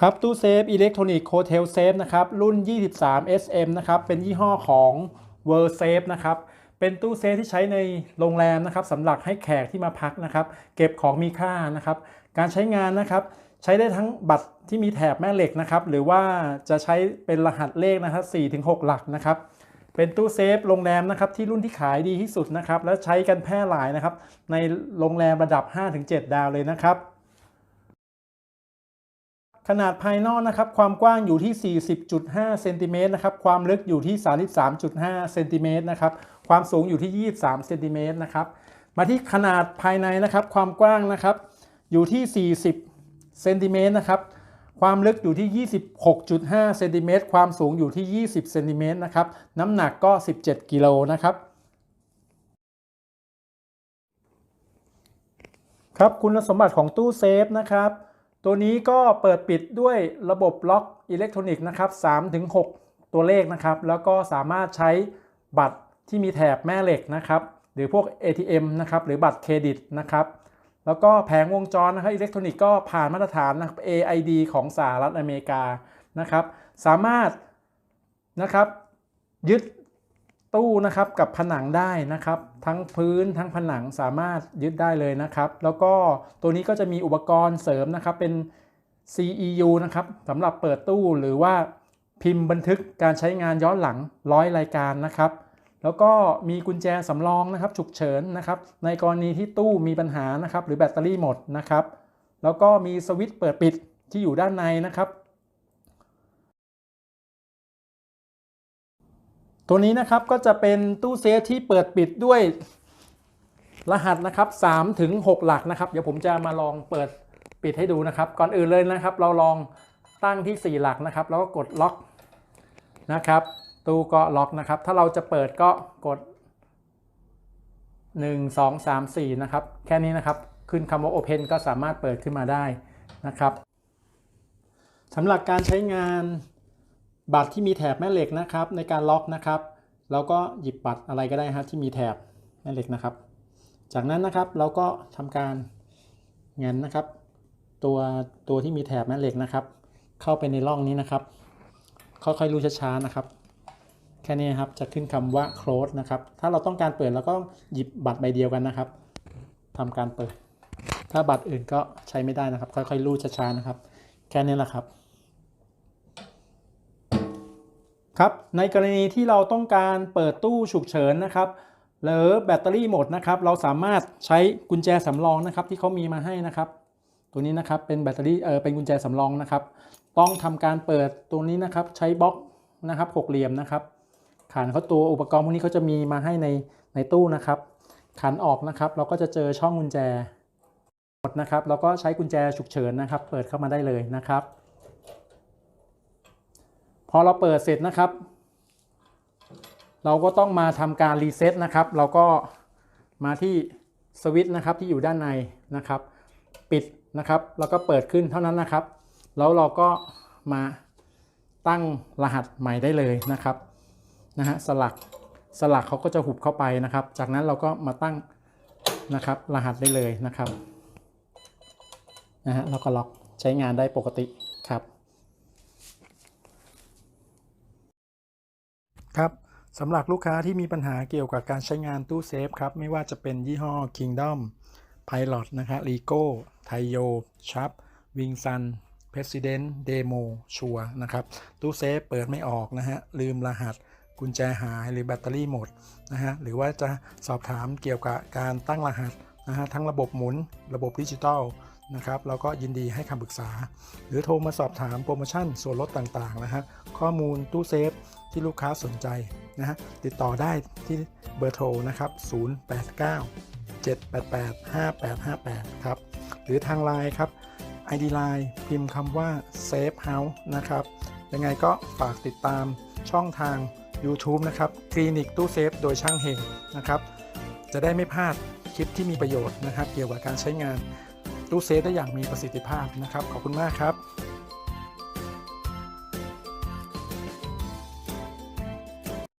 ครับตู้เซฟอิเล็กทรอนิกส์โ t เทลเซฟนะครับรุ่น 23 SM นะครับเป็นยี่ห้อของ World Safe นะครับเป็นตู้เซฟที่ใช้ในโรงแรมนะครับสำหรับให้แขกที่มาพักนะครับ เก็บของมีค่านะครับ การใช้งานนะครับใช้ได้ทั้งบัตรที่มีแถบแม่เหล็กนะครับ หรือว่าจะใช้เป็นรหัสเลขนะครับ4-6หลักนะครับ เป็นตู้เซฟโรงแรมนะครับที่รุ่นที่ขายดีที่สุดนะครับ และใช้กันแพร่หลายนะครับ ในโรงแรมระดับ 5-7 ดาวเลยนะครับ ขนาดภายนอกนะครับความกว้างอยู่ที่ 40.5 เซนติเมตรนะครับความลึกอยู่ที่ 33.5 เซนติเมตรนะครับความสูงอยู่ที่ 23 เซนติเมตรนะครับมาที่ขนาดภายในนะครับความกว้างนะครับอยู่ที่ 40 เซนติเมตรนะครับความลึกอยู่ที่ 26.5 เซนติเมตรความสูงอยู่ที่ 20 เซนติเมตรนะครับน้ำหนักก็ 17 กิโลนะครับครับคุณสมบัติของตู้เซฟนะครับ ตัวนี้ก็เปิดปิดด้วยระบบล็อกอิเล็กทรอนิกส์นะครับ3-6 ตัวเลขนะครับ แล้วก็สามารถใช้บัตรที่มีแถบแม่เหล็กนะครับ หรือพวก ATM นะครับ หรือบัตรเครดิตนะครับ แล้วก็แผงวงจรนะครับอิเล็กทรอนิกส์ก็ผ่านมาตรฐานนะครับ AID ของสหรัฐอเมริกานะครับ สามารถนะครับยึด ตู้นะครับกับผนังได้นะครับ ทั้งพื้นทั้งผนังสามารถยึดได้เลยนะครับ แล้วก็ตัวนี้ก็จะมีอุปกรณ์เสริมนะครับเป็น CEU นะครับสำหรับเปิดตู้หรือว่าพิมพ์บันทึกการใช้งานย้อนหลังร้อยรายการนะครับ แล้วก็มีกุญแจสำรองนะครับฉุกเฉินนะครับ ในกรณีที่ตู้มีปัญหานะครับ หรือแบตเตอรี่หมดนะครับ แล้วก็มีสวิตช์เปิดปิดที่อยู่ด้านในนะครับ ตัวนี้นะครับก็จะเป็นตู้เซฟที่เปิดปิดด้วยรหัสนะครับ3ถึง6หลักนะครับ เดี๋ยวผมจะมาลองเปิดปิดให้ดูนะครับ ก่อนอื่นเลยนะครับ เราลองตั้งที่ 4 หลักนะครับ แล้วก็กดล็อกนะครับตู้ก็ล็อกนะครับ ถ้าเราจะเปิดก็กด 1 2 3 4 นะครับ แค่นี้นะครับ ขึ้นคำว่า Open ก็สามารถเปิดขึ้นมาได้นะครับสำหรับการใช้งาน บัตรที่มีแถบแม่เหล็กนะครับ ในการล็อกนะครับ แล้วก็หยิบบัตรอะไรก็ได้ครับที่มีแถบแม่เหล็กนะครับ จากนั้นนะครับเราก็ทำการงันนะครับ ตัวตัวที่มีแถบแม่เหล็กนะครับ เข้าไปในร่องนี้นะครับ ค่อยๆรูช้าๆนะครับแค่นี้ครับจะขึ้นคำว่า close นะครับ ถ้าเราต้องการเปิดเราก็หยิบบัตรใบเดียวกันนะครับทำการเปิด ถ้าบัตรอื่นก็ใช้ไม่ได้นะครับ ค่อยๆรูช้าๆนะครับ แค่นี้แหละครับ ครับในกรณีที่เราต้องการเปิดตู้ฉุกเฉินนะครับหรือแบตเตอรี่หมดนะครับเราสามารถใช้กุญแจสำรองนะครับที่เขามีมาให้นะครับ ตัวนี้นะครับเป็นแบตเตอรี่เออเป็นกุญแจสำรองนะครับ ต้องทำการเปิดตัวนี้นะครับใช้บล็อกนะครับหกเหลี่ยมนะครับขันเขาตัวอุปกรณ์พวกนี้เขาจะมีมาให้ในในตู้นะครับ ขันออกนะครับ เราก็จะเจอช่องกุญแจหมดนะครับ เราก็ใช้กุญแจฉุกเฉินนะครับ เปิดเข้ามาได้เลยนะครับ พอเราเปิดเสร็จนะครับ เราก็ต้องมาทำการรีเซ็ตนะครับ เราก็มาที่สวิตช์นะครับที่อยู่ด้านในนะครับ ปิดนะครับ แล้วก็เปิดขึ้นเท่านั้นนะครับ แล้วเราก็มาตั้งรหัสใหม่ได้เลยนะครับนะฮะสลักสลักเขาก็จะหุบเข้าไปนะครับ จากนั้นเราก็มาตั้งนะครับรหัสได้เลยนะครับนะฮะแล้วก็ล็อกใช้งานได้ปกติ ครับสำหรับลูกค้าที่มีปัญหาเกี่ยวกับการใช้งานตู้เซฟครับ ไม่ว่าจะเป็นยี่ห้อ Kingdom Pilot นะครับ Rico Taiyo Sharp Wing Sun President Demo ชัวนะครับ ตู้เซฟเปิดไม่ออกนะฮะ ลืมรหัสกุญแจหายหรือแบตเตอรี่หมดนะฮะ หรือว่าจะสอบถามเกี่ยวกับการตั้งรหัสนะฮะ ทั้งระบบหมุนระบบดิจิตอล นะครับแล้วก็ยินดีให้คำปรึกษา หรือโทรมาสอบถามโปรโมชั่นส่วนลดต่างๆนะฮะข้อมูลตู้เซฟที่ลูกค้าสนใจนะฮะติดต่อได้ที่เบอร์โทรนะครับ 089 788 5858 ครับ หรือทางไลน์ครับ ID Line พิมพ์คำว่า Safe House นะครับ ยังไงก็ฝากติดตามช่องทาง YouTube นะครับ คลินิกตู้เซฟโดยช่างเฮงนะครับ จะได้ไม่พลาดคลิปที่มีประโยชน์นะครับ เกี่ยวกับการใช้งาน ตู้เซฟได้อย่างมีประสิทธิภาพนะครับ ขอบคุณมากครับ